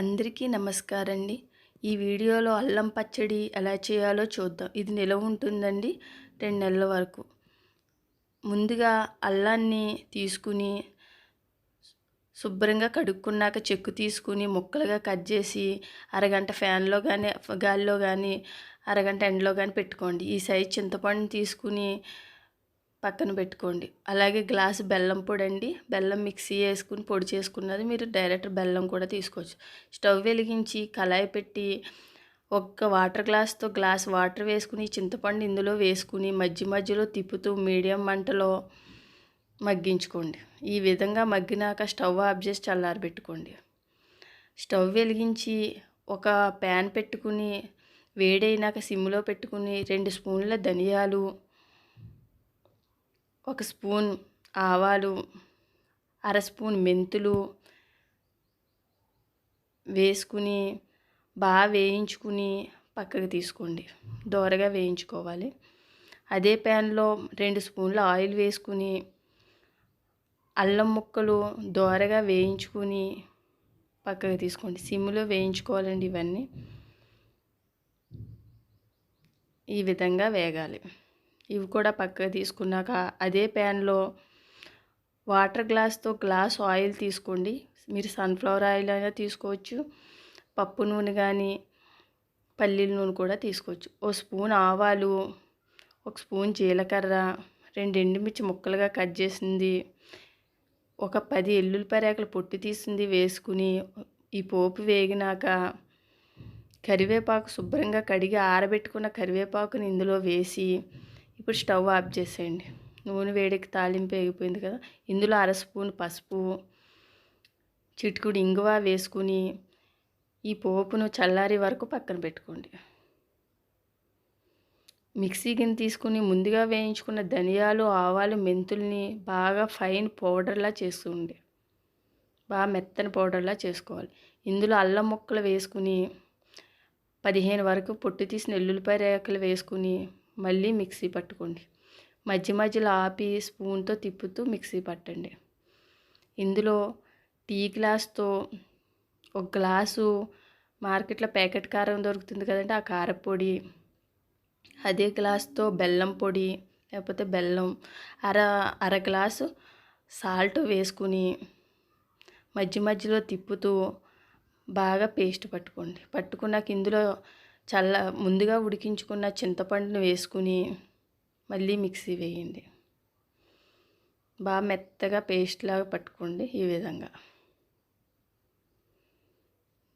అందరికీ నమస్కారం అండి ఈ వీడియోలో అల్లం పచ్చడి ఎలా చేయాలో చూద్దాం. ఇది నిలవ ఉంటుందండి రెండు నెలల వరకు. ముందుగా అల్లాన్ని తీసుకుని శుభ్రంగా కడుక్కున్నాక చెక్కు తీసుకుని ముక్కలుగా కట్ చేసి అరగంట ఫ్యాన్లో కానీ గాలిలో కానీ అరగంట ఎండలో కానీ పెట్టుకోండి. ఈ సైజ్ చింతపండు తీసుకుని పక్కన పెట్టుకోండి. అలాగే గ్లాసు బెల్లం పొడి అండి బెల్లం మిక్సీ వేసుకుని పొడి చేసుకున్నది మీరు డైరెక్ట్ బెల్లం కూడా తీసుకోవచ్చు. స్టవ్ వెలిగించి కళాయి పెట్టి ఒక్క వాటర్ గ్లాస్తో గ్లాస్ వాటర్ వేసుకుని చింతపండు ఇందులో వేసుకుని మధ్య మధ్యలో తిప్పుతూ మీడియం మంటలో మగ్గించుకోండి. ఈ విధంగా మగ్గినాక స్టవ్ ఆఫ్ చేసి చల్లారబెట్టుకోండి స్టవ్ వెలిగించి ఒక ప్యాన్ పెట్టుకుని వేడైనాక సిమ్లో పెట్టుకుని రెండు స్పూన్ల ధనియాలు ఒక స్పూన్ ఆవాలు అర స్పూన్ మెంతులు వేసుకుని బాగా వేయించుకుని పక్కకు తీసుకోండి. దోరగా వేయించుకోవాలి. అదే ప్యాన్లో రెండు స్పూన్ల ఆయిల్ వేసుకుని అల్లం ముక్కలు దోరగా వేయించుకుని పక్కకు తీసుకోండి. సిమ్లో వేయించుకోవాలండి ఇవన్నీ. ఈ విధంగా వేగాలి. ఇవి కూడా పక్కకు తీసుకున్నాక అదే ప్యాన్లో వాటర్ గ్లాస్తో గ్లాస్ ఆయిల్ తీసుకోండి. మీరు సన్ఫ్లవర్ ఆయిల్ అయినా తీసుకోవచ్చు. పప్పు నూనె కానీ పల్లీల నూనె కూడా తీసుకోవచ్చు. ఓ స్పూన్ ఆవాలు ఒక స్పూన్ జీలకర్ర రెండు ఎండుమిర్చి ముక్కలుగా కట్ చేసింది. ఒక పది ఎల్లుల్లిపారేకలు పొట్టి తీసింది వేసుకుని ఈ పోపు వేగినాక కరివేపాకు శుభ్రంగా కడిగి ఆరబెట్టుకున్న కరివేపాకుని ఇందులో వేసి ఇప్పుడు స్టవ్ ఆఫ్ చేసేయండి. నూనె వేడికి తాలింపు వేగిపోయింది కదా ఇందులో అర స్పూన్ పసుపు చిటుకుడు ఇంగువ వేసుకుని ఈ పోపును చల్లారి వరకు పక్కన పెట్టుకోండి. మిక్సీ గిన్నె తీసుకుని ముందుగా వేయించుకున్న ధనియాలు ఆవాలు మెంతుల్ని బాగా ఫైన్ పౌడర్లా చేసుకోండి బాగా మెత్తని పౌడర్లా చేసుకోవాలి. ఇందులో అల్లం ముక్కలు వేసుకుని పదిహేను వరకు పొట్టు తీసిన ఎల్లుల్లిపాయ రేకలు వేసుకుని మళ్ళీ మిక్సీ పట్టుకోండి. మధ్య మధ్యలో ఆపి స్పూన్తో తిప్పుతూ మిక్సీ పట్టండి. ఇందులో టీ గ్లాస్తో ఒక గ్లాసు మార్కెట్లో ప్యాకెట్ కారం దొరుకుతుంది కదండి ఆ కారపొడి అదే గ్లాస్తో బెల్లం పొడి లేకపోతే బెల్లం అర అర గ్లాసు సాల్ట్ వేసుకుని మధ్య మధ్యలో తిప్పుతూ బాగా పేస్ట్ పట్టుకోండి. పట్టుకున్నాక ఇందులో చల్ల ముందుగా ఉడికించుకున్న చింతపండును వేసుకుని మళ్ళీ మిక్సీ వేయండి. బాగా మెత్తగా పేస్ట్ లాగా పట్టుకోండి ఈ విధంగా.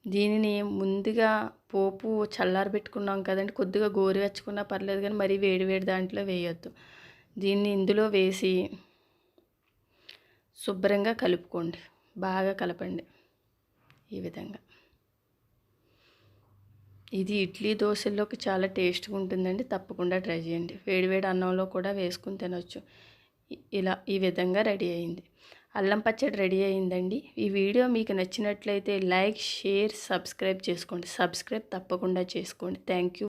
దీనిని ముందుగా పోపు చల్లారబెట్టుకున్నాం కదండి కొద్దిగా గోరువెచ్చుకున్నా పర్లేదు కానీ మరీ వేడి వేడి దాంట్లో వేయొద్దు. దీన్ని ఇందులో వేసి శుభ్రంగా కలుపుకోండి బాగా కలపండి ఈ విధంగా. ఇది ఇడ్లీ దోశల్లోకి చాలా టేస్ట్గా ఉంటుందండి. తప్పకుండా ట్రై చేయండి. వేడివేడి అన్నంలో కూడా వేసుకుని తినొచ్చు. ఇలా ఈ విధంగా రెడీ అయింది. అల్లం పచ్చడి రెడీ అయిందండి. ఈ వీడియో మీకు నచ్చినట్లయితే లైక్ షేర్ సబ్స్క్రైబ్ చేసుకోండి. సబ్స్క్రైబ్ తప్పకుండా చేసుకోండి. Thank you